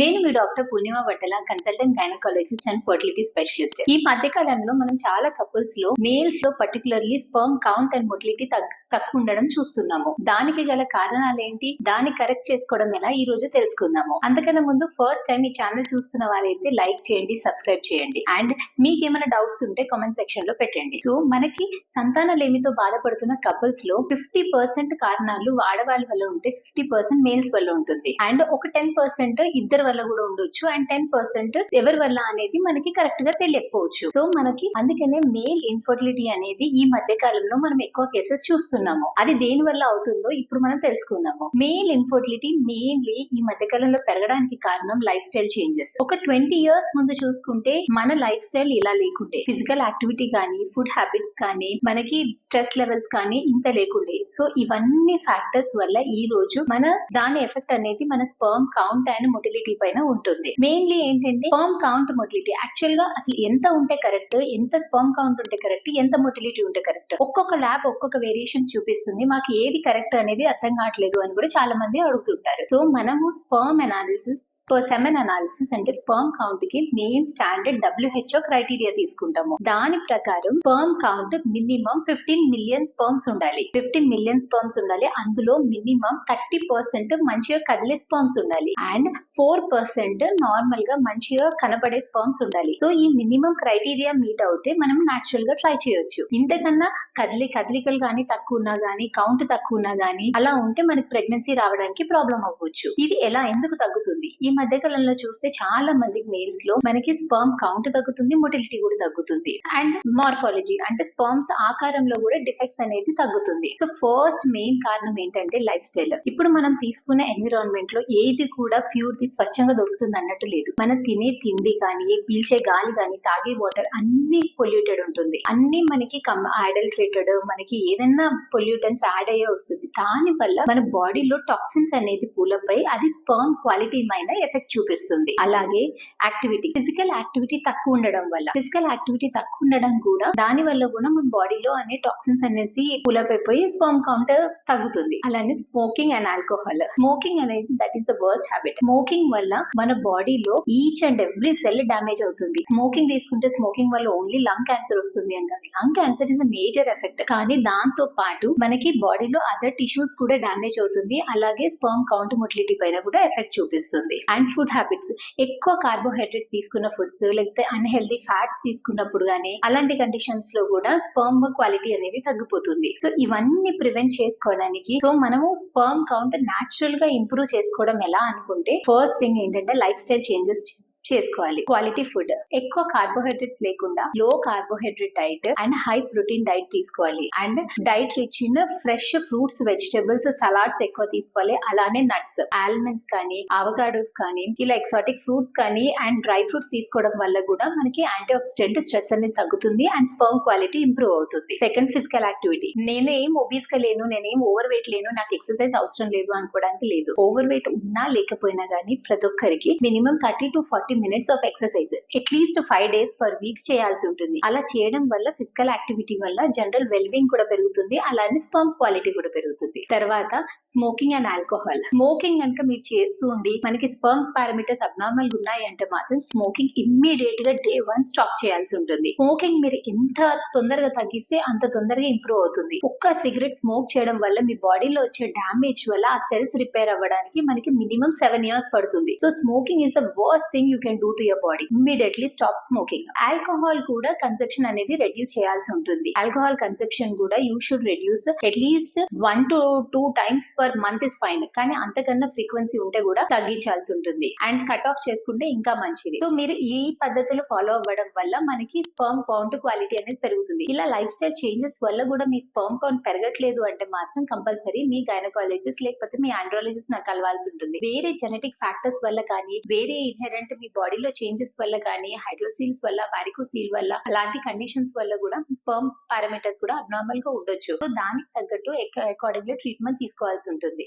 నేను మీ doctor Purnima Battala consultant gynaecologist and fertility specialist ఈ మధ్య కాలంలో మనం చాలా కపుల్స్లో మేల్స్లో particularly sperm count and motility తక్కువ ఉండడం చూస్తున్నాము. దానికి గల కారణాలు ఏంటి దాన్ని కరెక్ట్ చేసుకోవడం ఎలా? ఈ రోజు తెలుసుకుందాము. అంతకన్నా ముందు ఫస్ట్ టైం ఈ ఛానల్ చూస్తున్న వారైతే లైక్ చేయండి సబ్స్క్రైబ్ చేయండి. అండ్ మీకు ఏమైనా డౌట్స్ ఉంటే కామెంట్ సెక్షన్లో పెట్టండి. సో మనకి సంతాన లేమితో బాధపడుతున్న కపుల్స్లో ఫిఫ్టీ పర్సెంట్ కారణాలు ఆడవాళ్ళ వల్ల ఉంటే ఫిఫ్టీ పర్సెంట్ మేల్స్ వల్ల ఉంటుంది. అండ్ ఒక టెన్ పర్సెంట్ ఇద్దరు వల్ల కూడా ఉండొచ్చు. అండ్ టెన్ పర్సెంట్ ఎవరి వల్ల అనేది మనకి కరెక్ట్గా తెలియకపోవచ్చు. సో మనకి అందుకనే మేల్ ఇన్ఫర్టిలిటీ అనేది ఈ మధ్య కాలంలో మనం ఎక్కువ కేసెస్ చూస్తున్నాము. అది దేని వల్ల అవుతుందో ఇప్పుడు మనం తెలుసుకున్నాము మేల్ ఇన్ఫర్టిలిటీ మెయిన్లీ ఈ మధ్య కాలంలో పెరగడానికి కారణం లైఫ్ స్టైల్ చేంజెస్ ఒక ట్వంటీ ఇయర్స్ ముందు చూసుకుంటే మన లైఫ్ స్టైల్ ఇలా లేకుండే. ఫిజికల్ యాక్టివిటీ కానీ ఫుడ్ హ్యాబిట్స్ కానీ మనకి స్ట్రెస్ లెవెల్స్ కానీ ఇంత లేకుండే. సో ఇవన్నీ ఫ్యాక్టర్స్ వల్ల ఈ రోజు మన దాని ఎఫెక్ట్ అనేది మన స్పర్మ్ కౌంట్ అండ్ మొటిలిటీ పైన ఉంటుంది. మెయిన్లీ ఏంటంటే స్పర్మ్ కౌంట్ మొటిలిటీ యాక్చువల్గా అసలు ఎంత ఉంటే కరెక్ట్ ఎంత స్పర్మ్ కౌంట్ ఉంటే కరెక్ట్ ఎంత మొటిలిటీ ఉంటే కరెక్ట్ ఒక్కొక్క ల్యాబ్ ఒక్కొక్క వేరియేషన్స్ చూపిస్తుంది. మాకు ఏది కరెక్ట్ అనేది అర్థం కావట్లేదు అని కూడా చాలా మంది అడుగుతుంటారు. సో మనము స్పర్మ్ అనాలిసిస్ సెమెన్ అనాలిసిస్ అంటే స్పర్మ్ కౌంట్కి మెయిన్ స్టాండర్డ్ డబ్ల్యూహెచ్ఓ క్రైటీరియా తీసుకుంటాము. దాని ప్రకారం sperm count minimum fifteen million sperms ఉండాలి. ఫిఫ్టీన్ మిలియన్ స్పర్మ్స్ ఉండాలి. అందులో మినిమం థర్టీ పర్సెంట్ మంచిగా కదిలే స్పర్మ్స్ ఉండాలి. అండ్ ఫోర్ పర్సెంట్ నార్మల్గా మంచిగా కనపడే స్పర్మ్స్ ఉండాలి. సో ఈ మినిమం క్రైటీరియా మీట్ అవుతే మనం నాచురల్గా ట్రై చేయొచ్చు. ఇంతకన్నా కదిలి కదలికలు కానీ తక్కువ ఉన్నా గానీ కౌంట్ తక్కువ ఉన్నా గానీ అలా ఉంటే మనకి ప్రెగ్నెన్సీ రావడానికి ప్రాబ్లం అవ్వచ్చు. ఇది ఎలా ఎందుకు తగ్గుతుంది? ఈ మధ్య కాలంలో చూస్తే చాలా మంది మేల్స్లో మనకి స్పర్మ్ కౌంట్ తగ్గుతుంది మొటిలిటీ కూడా తగ్గుతుంది. అండ్ మార్ఫాలజీ అంటే స్పర్మ్స్ ఆకారంలో కూడా డిఫెక్ట్స్ అనేది తగ్గుతుంది. సో ఫస్ట్ మెయిన్ కారణం ఏంటంటే లైఫ్ స్టైల్ ఇప్పుడు మనం తీసుకునే ఎన్విరాన్మెంట్లో ఏది కూడా ప్యూర్ ది స్వచ్ఛంగా దొరుకుతుంది అన్నట్టు లేదు. మనం తినే తిండి కానీ పీల్చే గాలి కానీ తాగే వాటర్ అన్ని పొల్యూటెడ్ ఉంటుంది. అన్ని మనకి అడల్ట్రేటెడ్ మనకి ఏదైనా పొల్యూటెన్స్ యాడ్ అయ్యే వస్తుంది. దాని వల్ల మన బాడీలో టాక్సిన్స్ అనేది పూలపై అది స్పర్మ్ క్వాలిటీ పైన ఎఫెక్ట్ చూపిస్తుంది. అలాగే యాక్టివిటీ ఫిజికల్ యాక్టివిటీ తక్కువ ఉండడం వల్ల. ఫిజికల్ యాక్టివిటీ తక్కువ ఉండడం కూడా దాని వల్ల కూడా మన బాడీలో అనే టాక్సిన్స్ అనేసి పులప్ అయిపోయి స్పర్మ్ కౌంటర్ తగ్గుతుంది. అలానే స్మోకింగ్ అండ్ ఆల్కహాల్. స్మోకింగ్ అనేది that is the worst habit smoking వల్ల మన బాడీలో each and every cell damage అవుతుంది. స్మోకింగ్ తీసుకుంటే స్మోకింగ్ వల్ల ఓన్లీ లంగ్ క్యాన్సర్ వస్తుంది అని కాదు lung cancer is major effect కానీ దాంతో పాటు మనకి బాడీలో అదర్ టిష్యూస్ కూడా డ్యామేజ్ అవుతుంది. అలాగే స్పర్మ్ కౌంట్ మొటిలిటీ పైన కూడా ఎఫెక్ట్ చూపిస్తుంది. And food habits. ఎక్కువ కార్బోహైడ్రేట్స్ తీసుకున్న ఫుడ్స్ లేకపోతే అన్హెల్దీ ఫ్యాట్స్ తీసుకున్నప్పుడు కానీ అలాంటి కండిషన్స్లో కూడా స్పర్మ్ క్వాలిటీ అనేది తగ్గిపోతుంది. సో ఇవన్నీ ప్రివెంట్ చేసుకోవడానికి సో మనము స్పర్మ్ కౌంట్ న్యాచురల్గా ఇంప్రూవ్ చేసుకోవడం ఎలా అనుకుంటే ఫస్ట్ థింగ్ ఏంటంటే లైఫ్ స్టైల్ చేంజెస్ చేసుకోవాలి. క్వాలిటీ ఫుడ్ ఎక్కువ కార్బోహైడ్రేట్స్ లేకుండా low carbohydrate diet and high protein diet తీసుకోవాలి. And diet rich in fresh fruits vegetables salads ఎక్కువ తీసుకోవాలి. అలానే నట్స్ ఆల్మండ్స్ కానీ అవగాడోస్ కానీ ఇలా ఎక్సాటిక్ ఫ్రూట్స్ కానీ అండ్ డ్రై ఫ్రూట్స్ తీసుకోవడం వల్ల కూడా మనకి యాంటీ ఆక్సిడెంట్ స్ట్రెస్ అనేది తగ్గుతుంది అండ్ స్పర్మ్ క్వాలిటీ ఇంప్రూవ్ అవుతుంది. సెకండ్ ఫిజికల్ యాక్టివిటీ నేను ఏం ఒబీస్గా లేను నేనేం ఓవర్ వెయిట్ లేను నాకు ఎక్సర్సైజ్ అవసరం లేదు అనుకోవడానికి లేదు. ఓవర్ వెయిట్ ఉన్నా లేకపోయినా కానీ ప్రతి ఒక్కరికి minimum thirty to forty minutes of exercise. At least five days per week చేయాల్సి ఉంటుంది. అలా చేయడం వల్ల ఫిజికల్ యాక్టివిటీ వల్ల జనరల్ వెల్బీయింగ్ కూడా పెరుగుతుంది. అలానే స్పంప్ క్వాలిటీ కూడా పెరుగుతుంది. తర్వాత స్మోకింగ్ అండ్ ఆల్కహాల్. స్మోకింగ్ కనుక మీరు చేస్తూ ఉండి మనకి స్పర్మ్ పారామీటర్స్ అబ్నార్మల్ ఉన్నాయి అంటే మాత్రం స్మోకింగ్ ఇమ్మీడియట్గా డే వన్ స్టాప్ చేయాల్సి ఉంటుంది. స్మోకింగ్ మీరు ఎంత తొందరగా తగ్గిస్తే అంత తొందరగా ఇంప్రూవ్ అవుతుంది. ఒక్క సిగరెట్ స్మోక్ చేయడం వల్ల మీ బాడీలో వచ్చే డ్యామేజ్ వల్ల ఆ సెల్స్ రిపేర్ అవ్వడానికి మనకి మినిమం సెవెన్ ఇయర్స్ పడుతుంది. So smoking is the worst thing you can do to your body immediately stop smoking alcohol కూడా కన్సెప్షన్ అనేది రెడ్యూస్ చేయాల్సి ఉంటుంది. ఆల్కహాల్ కన్సెప్షన్ కూడా you should reduce at least one to two times per month is fine కానీ అంతకన్నా frequency ఉంటే కూడా తగ్గించాల్సి ఉంటుంది. అండ్ కట్ ఆఫ్ చేసుకుంటే ఇంకా మంచిది. సో మీరు ఈ పద్ధతులు ఫాలో అవ్వడం వల్ల మనకి స్పర్మ్ కౌంట్ క్వాలిటీ అనేది పెరుగుతుంది. ఇలా లైఫ్ స్టైల్ చేంజెస్ వల్ల కూడా మీ స్పర్మ్ కౌంట్ పెరగట్లేదు అంటే మాత్రం కంపల్సరీ మీ గైనకాలజిస్ట్ లేకపోతే మీ ఆండ్రాలజిస్ట్ నాకు కలవాల్సి ఉంటుంది. వేరే జెనెటిక్ ఫ్యాక్టర్స్ వల్ల కానీ వేరే ఇన్హెరెంట్ మీ బాడీలో చేంజెస్ వల్ల కానీ హైడ్రోసీల్స్ వల్ల వారికోసీల్ వల్ల అలాంటి కండిషన్స్ వల్ల కూడా స్పర్మ్ పారామీటర్స్ కూడా అబ్నార్మల్గా ఉండొచ్చు. సో దానికి తగ్గట్టు అకార్డింగ్లీ ట్రీట్మెంట్ తీసుకోవాల్సి ఉంటుంది.